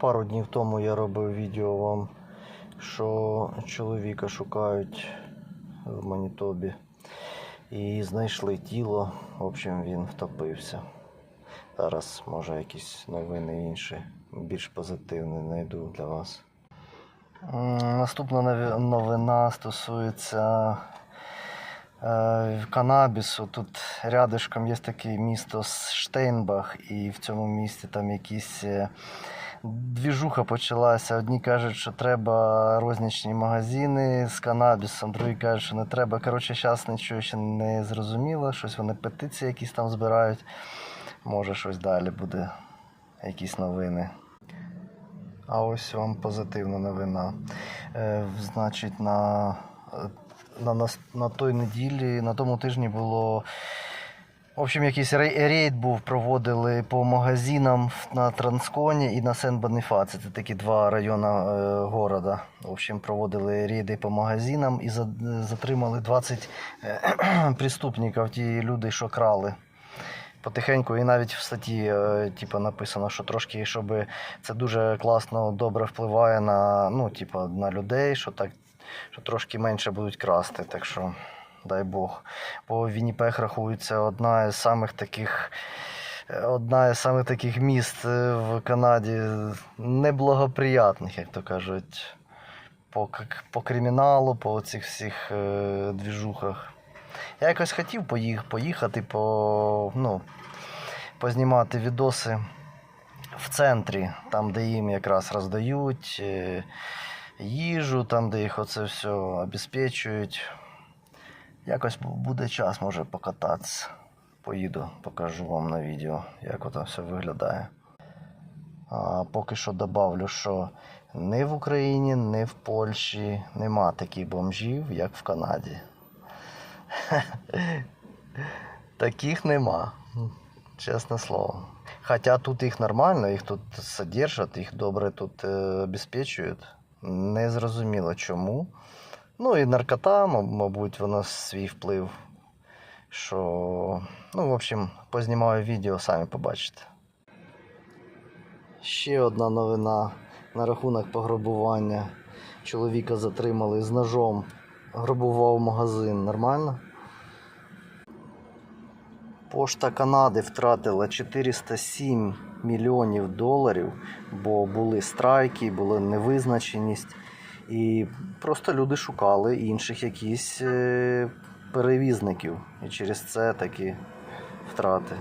Пару днів тому я робив відео вам, що чоловіка шукають в Манітобі. І знайшли тіло. В общем, він втопився. Зараз, може, якісь новини інші, більш позитивні знайду для вас. Наступна новина стосується е, канабісу. Тут рядишком є таке місто Штейнбах, і в цьому місті там якісь. Двіжуха почалася. Одні кажуть, що треба рознічні магазини з канабісом, другі кажуть, що не треба. Коротше, зараз нічого ще не зрозуміло. Щось вони петиції якісь там збирають. Може, щось далі буде, якісь новини. А ось вам позитивна новина. Е, значить, на, е, на, на, на той неділі, на тому тижні було. В общем, якийсь рейд був, проводили по магазинам на Трансконі і на Сен-Боніфаці. Це такі два райони е, города. В общем, проводили рейди по магазинам і за, затримали 20 е, преступників, ті люди, що крали. Потихеньку, і навіть в статті е, типу, написано, що трошки, щоб це дуже класно, добре впливає на, ну, типу, на людей, що так, що трошки менше будуть красти. Так що, дай Бог. Бо Вінніпех рахується одна із самих таких. Одна із самих таких міст е, в Канаді неблагоприятних, як то кажуть, по, по криміналу, по цих всіх е, двіжухах. Я якось хотів поїх, поїхати, по, ну, познімати відоси в центрі, там, де їм якраз роздають е, їжу, там, де їх оце все обезпечують. Якось буде час, може, покататися. Поїду, покажу вам на відео, як ото все виглядає. А поки що добавлю, що ні в Україні, ні в Польщі нема таких бомжів, як в Канаді. Таких нема. Чесне слово. Хоча тут їх нормально, їх тут содержать, їх добре тут е, обезпечують. Не зрозуміло чому. Ну і наркота, мабуть, вона свій вплив. Що, ну, в общем, познімаю відео, самі побачите. Ще одна новина на рахунок пограбування. Чоловіка затримали з ножом. Грабував магазин. Нормально? Пошта Канади втратила 407 мільйонів доларів, бо були страйки, була невизначеність. І просто люди шукали інших якісь е, перевізників. І через це такі втрати.